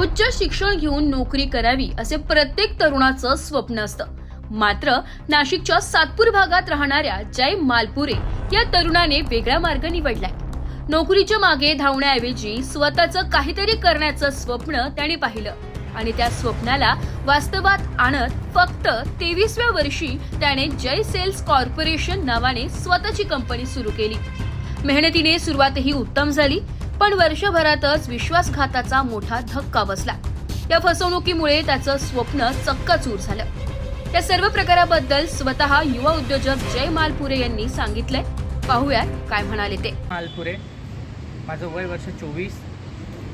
उच्च शिक्षण घेऊन नोकरी करावी असे प्रत्येक तरुणाचं स्वप्न असतं. मात्र नाशिकच्या सातपूर भागात राहणाऱ्या जय मालपुरे या तरुणाने वेगळा मार्ग निवडलाय. नोकरीच्या मागे धावण्याऐवजी स्वतःचं काहीतरी करण्याचं स्वप्न त्याने पाहिलं. आणि त्या स्वप्नाला वास्तवात आणत फक्त तेवीसव्या वर्षी त्याने जय सेल्स कॉर्पोरेशन नावाने स्वतःची कंपनी सुरू केली. मेहनतीने सुरुवातही उत्तम झाली. पण वर्षभरातच विश्वासघाताचा मोठा धक्का बसला. या फसवणुकीमुळे त्याचं स्वप्न चक्काचूर झालं. या सर्व प्रकाराबद्दल स्वतः युवा उद्योजक जय मालपुरे यांनी सांगितलंय. पाहूयात काय म्हणाले ते. मालपुरे माझं वय वर्ष चोवीस.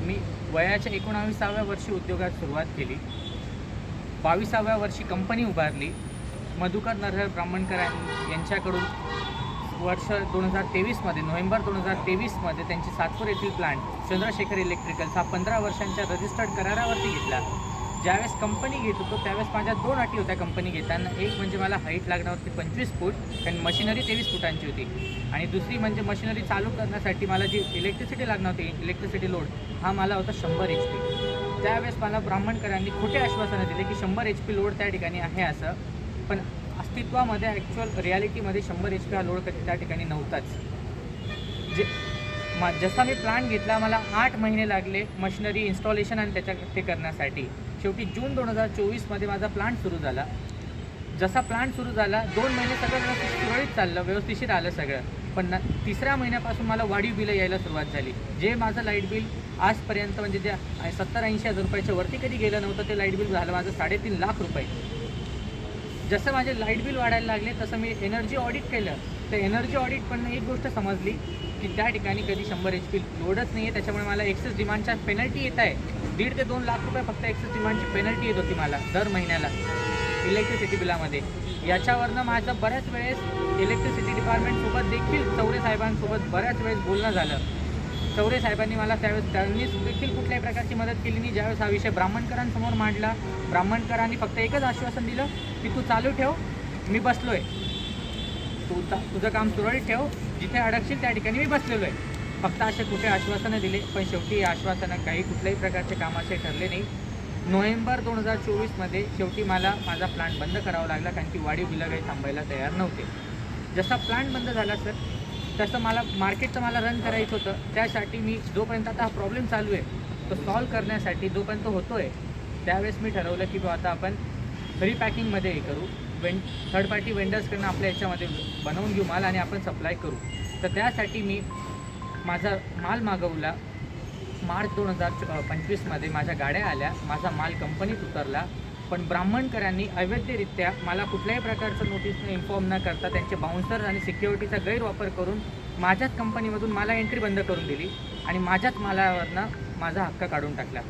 मी वयाच्या एकोणावीसाव्या वर्षी उद्योगात सुरुवात केली. बावीसाव्या वर्षी कंपनी उभारली. मधुकर नरहर ब्राह्मणकर यांच्याकडून वर्ष दोन हजार तेवीसमध्ये नोव्हेंबर दोन हजार तेवीसमध्ये त्यांची सातपूर येथील प्लांट चंद्रशेखर इलेक्ट्रिकल्स हा पंधरा वर्षांच्या रजिस्टर्ड करारावरती घेतला. ज्यावेळेस कंपनी घेत होतो त्यावेळेस माझ्या दोन अटी होत्या कंपनी घेताना. एक म्हणजे मला हाईट लागणार होती पंचवीस फूट कारण मशिनरी तेवीस फुटांची होती. आणि दुसरी म्हणजे मशिनरी चालू करण्यासाठी मला जी इलेक्ट्रिसिटी लागणार होती इलेक्ट्रिसिटी लोड हा मला होता शंभर एच पी त्यावेळेस मला ब्राह्मणकरांनी खोटे आश्वासनं दिले की शंभर एच पी लोड त्या ठिकाणी आहे असं. पण अस्तित्वामध्ये ॲक्च्युअल रियालिटीमध्ये शंभर एच पी हा लोड कधी त्या ठिकाणी नव्हताच. जे मा जसा मी प्लान घेतला मला आठ महिने लागले मशिनरी इन्स्टॉलेशन आणि त्याच्या ते करण्यासाठी. शेवटी जून दोन हजार चोवीसमध्ये माझा प्लांट सुरू झाला. जसा प्लांट सुरू झाला दोन महिने सगळं सुरळीत चाललं व्यवस्थिशीर आलं सगळं. पण न तिसऱ्या महिन्यापासून मला वाढीव बिलं यायला सुरुवात झाली. जे माझं लाइट बिल आजपर्यंत म्हणजे जे सत्तर ऐंशी हजार रुपयाच्या वरती कधी गेलं नव्हतं ते लाइट बिल झालं माझं साडेतीन लाख रुपये. जसं माझे लाइट बिल वाढायला लागले तसं मी एनर्जी ऑडिट केलं. तर एनर्जी ऑडिट पण एक गोष्ट समजली की त्या ठिकाणी कधी शंभर एच पी लोडच नाही आहे त्याच्यामुळे मला एक्सेस डिमांडच्या पेनल्टी येत आहे. दीड ते दोन लाख रुपये फक्त एक्सेस डिमांडची पेनल्टी येत होती मला दर महिन्याला. इलेक्ट्रिसिटी बिलामध्ये याच्यावरनं माझं बऱ्याच वेळेस इलेक्ट्रिसिटी डिपार्टमेंटसोबत देखील चौरे साहेबांसोबत बऱ्याच वेळेस बोलणं झालं. चौरे साहेबांनी मला त्यावेळेस त्यांनीच देखील कुठल्याही प्रकारची मदत केली नाही. ज्यावेळेस हा विषय ब्राह्मणकरांसमोर मांडला ब्राह्मणकरांनी फक्त एकच आश्वासन दिलं की तू चालू ठेव मी बसलो आहे तू तुझं काम सुरळीत ठेव जिथे अडकशील त्या ठिकाणी मी बसलेलो आहे फक्त असे कुठे आश्वासनं दिले पण शेवटी आश्वासनं काही कुठल्याही प्रकारचे कामाचे ठरले नाही. नोव्हेंबर दोन हजार चोवीसमध्ये शेवटी मला माझा प्लांट बंद करावा लागला कारण की वाढीव बिलं काही थांबायला तयार नव्हते. जसा प्लांट बंद झाला सर तसं मला मार्केटचं मला रन करायचं होतं. त्यासाठी मी जोपर्यंत आता हा प्रॉब्लेम चालू आहे तो सॉल्व करण्यासाठी जोपर्यंत होतो आहे त्यावेळेस मी ठरवलं की बा आता आपण रिपॅकिंगमध्ये हे करू. वें थर्ड पार्टी वेंडर्सकडनं आपल्या याच्यामध्ये बनवून घेऊ माल आणि आपण सप्लाय करू. तर त्यासाठी मी माझा माल मागवला. मार्च दोन हजार पंचवीसमध्ये माझ्या गाड्या आल्या. माझा माल कंपनीत उतरला. पण ब्राह्मणकरांनी अवैधरित्या मला कुठल्याही प्रकारचं नोटीसने इन्फॉर्म न करता त्यांचे बाउन्सर आणि सिक्युरिटीचा गैरवापर करून माझ्याच कंपनीमधून मला एंट्री बंद करून दिली आणि माझ्याच मालावरनं माझा हक्क काढून टाकला.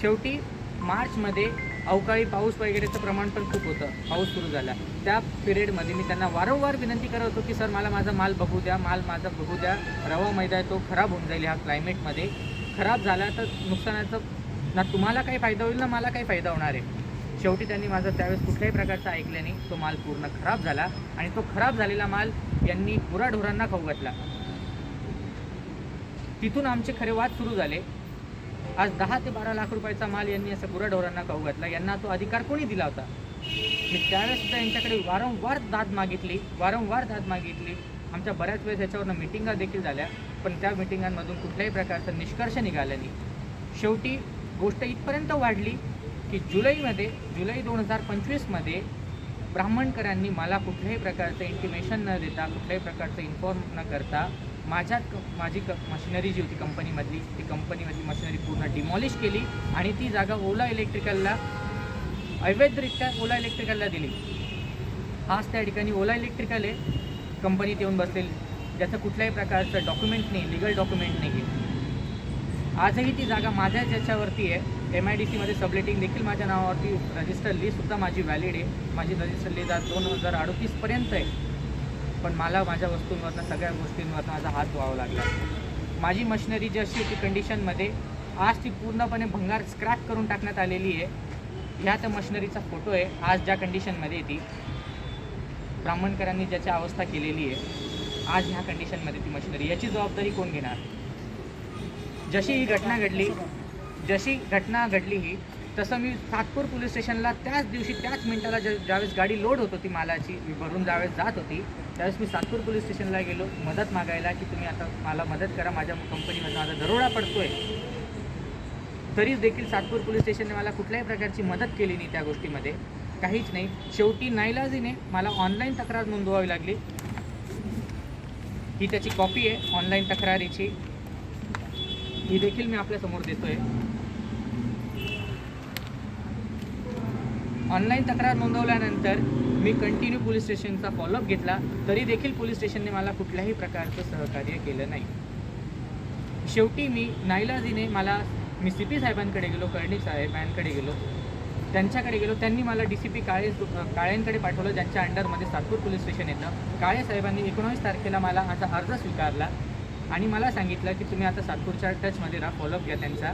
शेवटी मार्चमध्ये अवकाळी पाऊस वगैरेचं प्रमाण पण खूप होतं. पाऊस सुरू झाला. त्या पिरियडमध्ये मी त्यांना वारंवार विनंती करत होतो की सर मला माझा माल बघू द्या. माल माझा बघू द्या. रवा मैदा तो खराब होऊन जाईल ह्या क्लायमेटमध्ये खराब झाला तर नुकसानाचं ना तुम्हाला काही फायदा होईल ना मला काही फायदा होणार आहे. शेवटी त्यांनी माझं त्यावेळेस कुठल्याही प्रकारचं ऐकलं नाही. तो माल पूर्ण खराब झाला आणि तो खराब झालेला माल यांनी गुराढोरांना खाऊ घातला. तिथून आमचे खरे वाद सुरू झाले. आज दहा ते बारा लाख रुपयाचा माल यांनी असं गुराढोरांना खाऊ घातला. यांना तो अधिकार कोणी दिला होता? मी त्यावेळेस सुद्धा यांच्याकडे वारंवार दाद मागितली वारंवार दाद मागितली. आमच्या बऱ्याच वेळेस याच्यावरनं मिटिंगा देखील झाल्या पण त्या मिटिंगांमधून कुठल्याही प्रकारचं निष्कर्ष निघालं नाही. शेवटी गोष्ट इथपर्यंत वाढली की जुलैमध्ये जुलै दोन हजार पंचवीसमध्ये ब्राह्मणकरांनी मला कुठल्याही प्रकारचं इंटिमेशन न देता कुठल्याही प्रकारचं इन्फॉर्म न करता माझ्या क माझी क मशिनरी जी होती कंपनीमधली ती कंपनीमधली मशिनरी पूर्ण डिमॉलिश केली आणि ती जागा ओला इलेक्ट्रिकलला अवैधरित्या ओला इलेक्ट्रिकलला दिली. हाच त्या ठिकाणी ओला इलेक्ट्रिकल आहे. कंपनीत येऊन बसलेली. ज्याचं कुठल्याही प्रकारचं डॉक्युमेंट नाही लिगल डॉक्युमेंट नाही आहे. आजही ती जागा माझ्याच याच्यावरती आहे. एम आय डी सीमध्ये सबलेटिंग देखील माझ्या नावावरती रजिस्टर लिस्टसुद्धा माझी व्हॅलिड आहे. माझी रजिस्टर लिस्ट आज दोन हजार अडतीसपर्यंत आहे. पण मला माझ्या वस्तूंवरनं सगळ्या गोष्टींवरनं माझा हात धुवावा लागला. माझी मशिनरी जी अशी होती कंडिशनमध्ये आज ती पूर्णपणे भंगार स्क्रॅप करून टाकण्यात आलेली आहे. ह्या त्या मशिनरीचा फोटो आहे. आज ज्या कंडिशनमध्ये ती ब्राह्मणकरांनी ज्याची अवस्था केलेली आहे आज ह्या कंडिशनमध्ये ती मशिनरी याची जबाबदारी कोण घेणार? जशी ही घटना घडली जशी घटना घडली ही तसं मी सातपूर पोलीस स्टेशनला त्याच दिवशी त्याच मिनिटाला ज ज्यावेळेस गाडी लोड होत होती मालाची मी भरून ज्यावेळेस जात होती त्यावेळेस मी सातपूर पोलीस स्टेशनला गेलो मदत मागायला की तुम्ही आता मला मदत करा माझ्या कंपनीमध्ये माझा दरोडा पडतोय. तरी देखील सातपूर पोलीस स्टेशनने मला कुठल्याही प्रकारची मदत केली नाही त्या गोष्टीमध्ये. काहीच नाही. शेवटी नाईलाजीने मला ऑनलाईन तक्रार नोंदवावी लागली. ही त्याची कॉपी आहे ऑनलाईन तक्रारीची. ही देखील मी आपल्यासमोर देतोय. ऑनलाईन तक्रार नोंदवल्यानंतर मी कंटिन्यू पोलीस स्टेशनचा फॉलोअप घेतला. तरी देखील पोलीस स्टेशनने मला कुठल्याही प्रकारचं सहकार्य केलं नाही. शेवटी मी नाईलाजीने मला मी सी पी साहेबांकडे गेलो कर्णिक साहेबांकडे गेलो. त्यांच्याकडे गेलो. त्यांनी मला डी सी पी काळे काळेंकडे पाठवलं ज्यांच्या अंडरमध्ये सातपूर पोलीस स्टेशन येतं. काळे साहेबांनी एकोणावीस तारखेला मला माझा अर्ज स्वीकारला. आणि मला सांगितलं की तुम्ही आता सातपूरच्या टचमध्ये राहा फॉलोअप घ्या त्यांचा.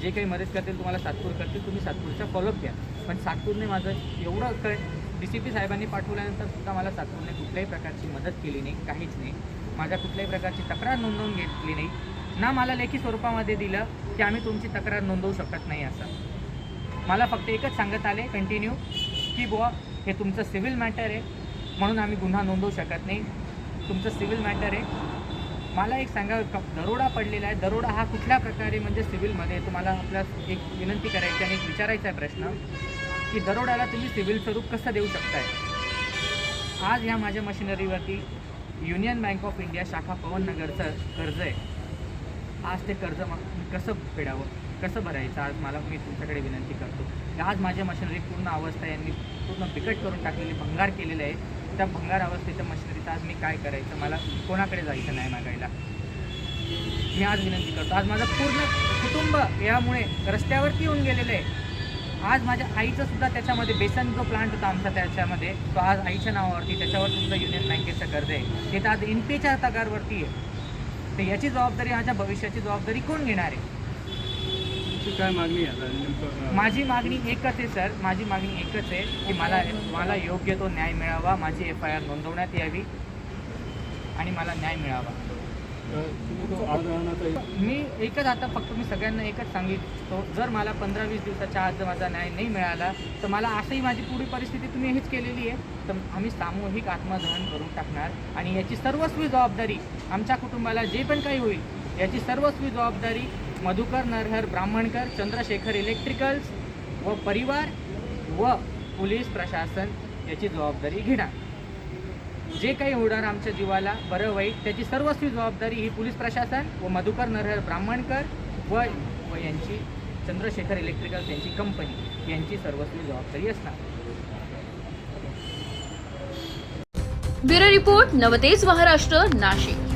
जे काही मदत करतील तुम्हाला सातपूर करतील तुम्ही सातपूरचा फॉलोअप घ्या. पण सातपूरने माझं एवढं क डी सी पी साहेबांनी पाठवल्यानंतर सुद्धा मला सातपूरने कुठल्याही प्रकारची मदत केली नाही काहीच नाही. माझ्या कुठल्याही प्रकारची तक्रार नोंदवून घेतली नाही. ना मला लेखी स्वरूपामध्ये दिलं की आम्ही तुमची तक्रार नोंदवू शकत नाही असं. मला फक्त एकच सांगत आले कंटिन्यू की बुवा हे तुमचं सिव्हिल मॅटर आहे. म्हणून आम्ही गुन्हा नोंदवू शकत नाही. तुमचं सिव्हिल मॅटर आहे. मला एक सांगा दरोडा पडलेला आहे. दरोडा हा कुठल्या प्रकारे म्हणजे सिव्हिलमध्ये तुम्हाला आपल्या एक विनंती करायची आणि एक विचारायचा आहे प्रश्न की दरोड्याला तुम्ही सिव्हिल स्वरूप कसं देऊ शकताय? आज ह्या माझ्या मशिनरीवरती युनियन बँक ऑफ इंडिया शाखा पवननगरचं कर्ज आहे. आज ते कर्ज मग मी कसं फेडावं? कसं भरायचं? आज मला मी तुमच्याकडे विनंती करतो. आज माझ्या मशिनरी पूर्ण अवस्था यांनी पूर्ण बिकट करून टाकलेली भंगार केलेलं आहे. त्या भंगार अवस्थेच्या मशिनरीचं? आज मी काय करायचं? मला कोणाकडे जायचं नाही मागायला? मी आज विनंती करतो. आज माझं पूर्ण कुटुंब यामुळे रस्त्यावरती येऊन गेलेलं आहे. आज माझ्या आईचं सुद्धा त्याच्यामध्ये बेसन जो प्लांट होता आमचा त्याच्यामध्ये तो आज आईच्या नावावरती त्याच्यावर सुद्धा युनियन बँकेचं कर्ज आहे. ते तर आज एन पीच्या तगारवरती आहे. तर याची जबाबदारी माझ्या भविष्याची जबाबदारी कोण घेणार आहे? तुमची काय मागणी आहे? माझी मागणी एकच आहे सर. माझी मागणी एकच आहे की मला मला योग्य तो न्याय मिळावा. माझी एफ आय आर नोंदवण्यात यावी आणि मला न्याय मिळावा. मी एकच आता फक्त मी सगळ्यांना एकच सांगिततो. जर मला पंधरा वीस दिवसाच्या आत जर माझा न्याय नाही मिळाला तर मला असंही माझी पुढील परिस्थिती तुम्ही हेच केलेली आहे. तर आम्ही सामूहिक आत्मदहन करून टाकणार आणि याची सर्वस्वी जबाबदारी आमच्या कुटुंबाला जे पण काही होईल याची सर्वस्वी जबाबदारी मधुकर नरहर ब्राह्मणकर चंद्रशेखर इलेक्ट्रिकल्स व परिवार व पोलीस प्रशासन याची जबाबदारी घेणार. जे काही होणार आमच्या जीवाला बरं वाईट त्याची सर्वस्वी जबाबदारी ही पोलीस प्रशासन व मधुकर नरहर ब्राह्मणकर व व यांची चंद्रशेखर इलेक्ट्रिकल्स यांची कंपनी यांची सर्वस्वी जबाबदारी असणार. Bureau report Navtej Maharashtra Nashik.